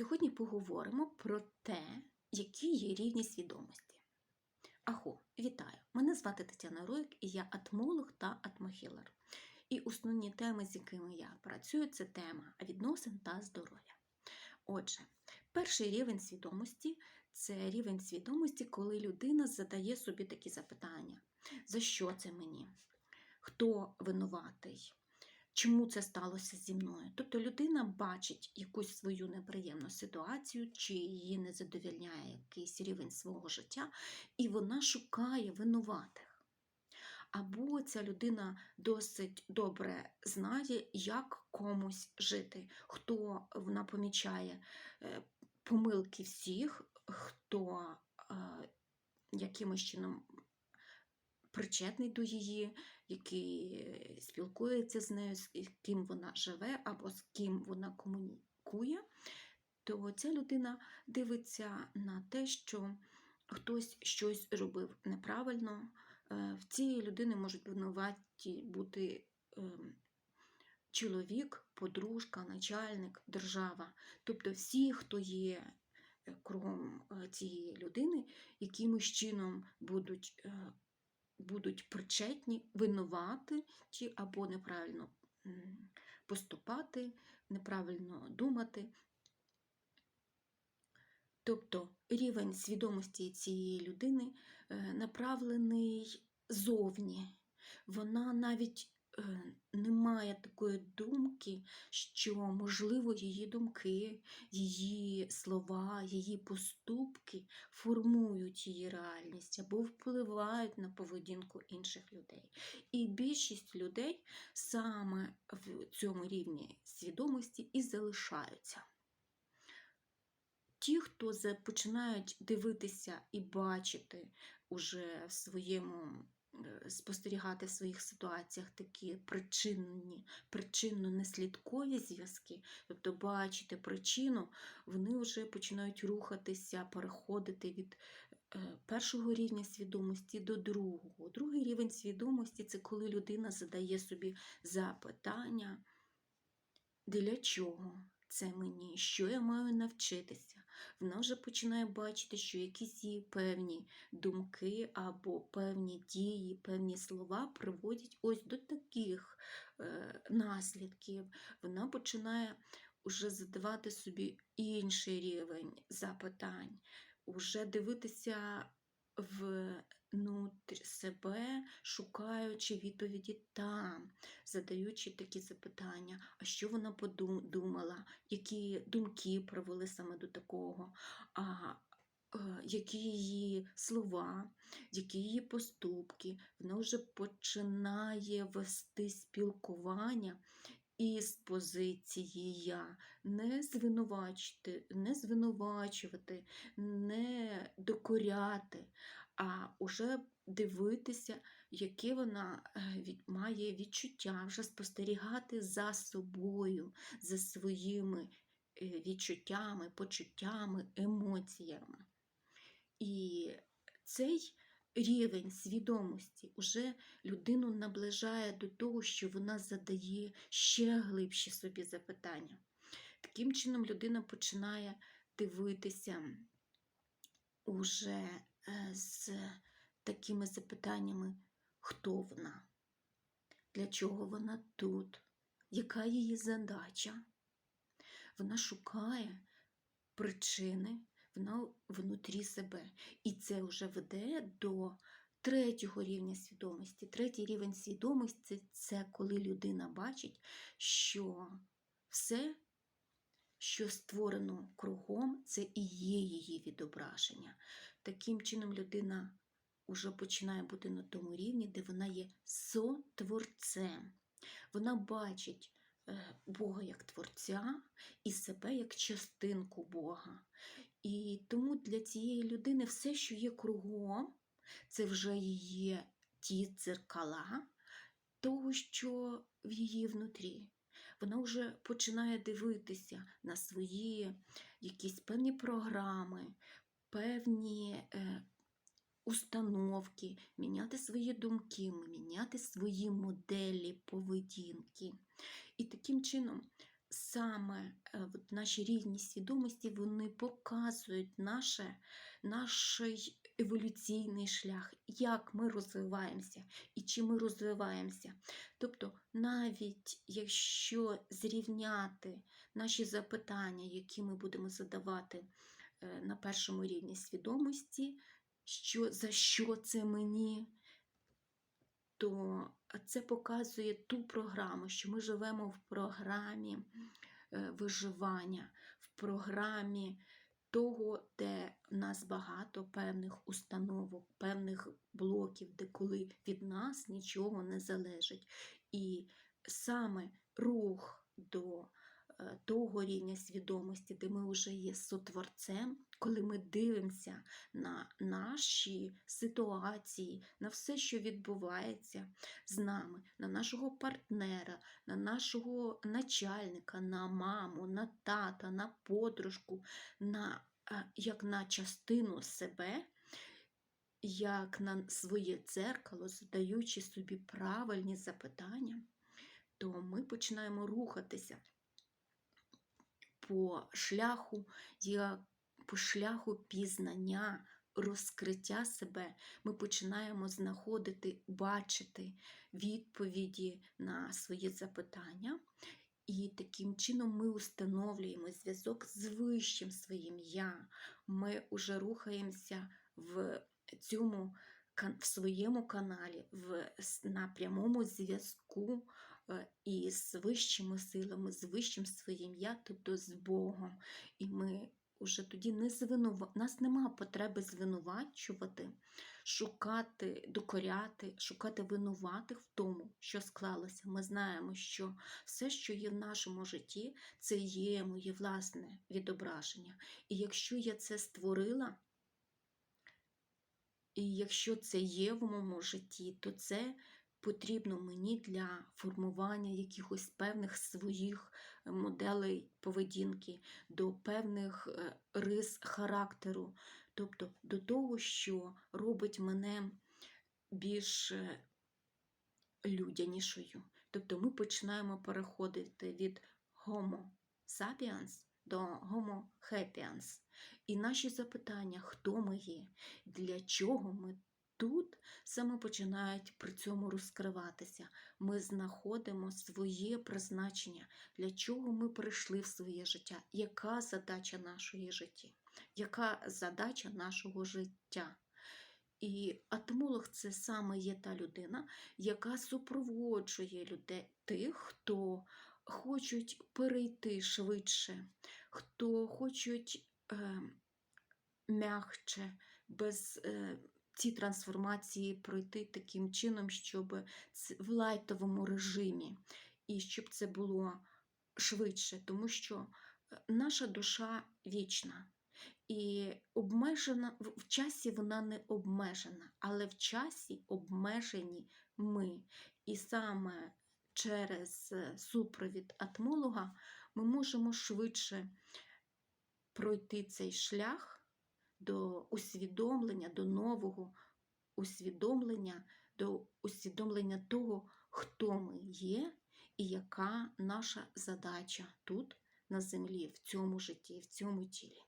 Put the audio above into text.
Сьогодні поговоримо про те, які є рівні свідомості. Ахо, вітаю! Мене звати Тетяна Роїк і я атмолог та атмохілер. І основні теми, з якими я працюю, це тема відносин та здоров'я. Отже, перший рівень свідомості це рівень свідомості, коли людина задає собі такі запитання: за що це мені? Хто винуватий? Чому це сталося зі мною? Тобто людина бачить якусь свою неприємну ситуацію, чи її не задовільняє якийсь рівень свого життя, і вона шукає винуватих. Або ця людина досить добре знає, як комусь жити, хто вона помічає е, помилки всіх, хто е, якимось чином причетний до її, який спілкується з нею, з ким вона живе, або з ким вона комунікує, то ця людина дивиться на те, що хтось щось робив неправильно. Е, В цієї людини можуть винуваті бути ем, чоловік, подружка, начальник, держава. Тобто всі, хто є е, кругом е, цієї людини, якимось чином будуть будуть причетні винувати ті або неправильно поступати, неправильно думати. Тобто рівень свідомості цієї людини е, направлений зовні. Вона навіть е, не має такої думки, що, можливо, її думки, її слова, її поступки формують її реальність або впливають на поведінку інших людей. І більшість людей саме в цьому рівні свідомості і залишаються. Ті, хто починають дивитися і бачити уже в своєму спостерігати в своїх ситуаціях такі причинні, причинно-неслідкові зв'язки, тобто бачити причину, вони вже починають рухатися, переходити від е, першого рівня свідомості до другого. Другий рівень свідомості це коли людина задає собі запитання, для чого це мені, що я маю навчитися. Вона вже починає бачити, що якісь її певні думки або певні дії, певні слова приводять ось до таких е, наслідків. Вона починає вже задавати собі інший рівень запитань, уже дивитися внутрі себе, шукаючи відповіді там, задаючи такі запитання, а що вона подумала, які думки привели саме до такого, а е, які її слова, які її поступки, вона вже починає вести спілкування із позиції я, не звинувачити, не звинувачувати, не докоряти, а уже дивитися, яке вона е, має відчуття, вже спостерігати за собою, за своїми е, відчуттями, почуттями, емоціями. І цей рівень свідомості уже людину наближає до того, що вона задає ще глибші собі запитання. Таким чином, людина починає дивитися уже з такими запитаннями, хто вона, для чого вона тут, яка її задача. Вона шукає причини, вона внутрі себе. І це вже веде до третього рівня свідомості. Третій рівень свідомості це коли людина бачить, що все, що створено кругом, це і є її відображення. Таким чином, людина вже починає бути на тому рівні, де вона є сотворцем. Вона бачить е, Бога як творця і себе як частинку Бога. І тому для цієї людини все, що є кругом, це вже є ті дзеркала того, що в її внутрі. Вона вже починає дивитися на свої якісь певні програми, певні е, установки, міняти свої думки, міняти свої моделі поведінки. І таким чином саме е, от наші рівні свідомості вони показують наше, наш еволюційний шлях, як ми розвиваємося і чи ми розвиваємося. Тобто, навіть якщо зрівняти наші запитання, які ми будемо задавати на першому рівні свідомості, що, за що це мені, то це показує ту програму, що ми живемо в програмі е, виживання, в програмі того, де в нас багато певних установок, певних блоків, де коли від нас нічого не залежить. І саме рух до е, того рівня свідомості, де ми вже є сотворцем, коли ми дивимося на наші ситуації, на все, що відбувається з нами, на нашого партнера, на нашого начальника, на маму, на тата, на подружку, на, як на частину себе, як на своє дзеркало, задаючи собі правильні запитання, то ми починаємо рухатися по шляху, по шляху пізнання, розкриття себе, ми починаємо знаходити, бачити відповіді на свої запитання. І таким чином ми установлюємо зв'язок з вищим своїм я. Ми вже рухаємося в цьому в своєму каналі, в, на прямому зв'язку е, із вищими силами, з вищим своїм я, тобто з Богом. І ми вже тоді не звинува... нас немає потреби звинувачувати, шукати, докоряти, шукати винуватих в тому, що склалося. Ми знаємо, що все, що є в нашому житті, це є моє власне відображення. І якщо я це створила, і якщо це є в моєму житті, то це потрібно мені для формування якихось певних своїх е, моделей поведінки, до певних е, рис характеру, тобто до того, що робить мене більш е, людянішою. Тобто ми починаємо переходити від Homo sapiens до Homo sapiens. І наші запитання, хто ми є, для чого ми тут, саме починають при цьому розкриватися. Ми знаходимо своє призначення, для чого ми прийшли в своє життя, яка задача нашої житті, яка задача нашого життя. І атомолог це саме є та людина, яка супроводжує людей тих, хто хочуть перейти швидше, хто хочуть е, м'ягче, без е, ці трансформації пройти таким чином, щоб в лайтовому режимі, і щоб це було швидше, тому що е, наша душа вічна. І обмежена в часі вона не обмежена, але в часі обмежені ми. І саме через е, супровід атмолога ми можемо швидше пройти цей шлях до усвідомлення, до нового усвідомлення, до усвідомлення того, хто ми є і яка наша задача тут на землі, в цьому житті, в цьому тілі.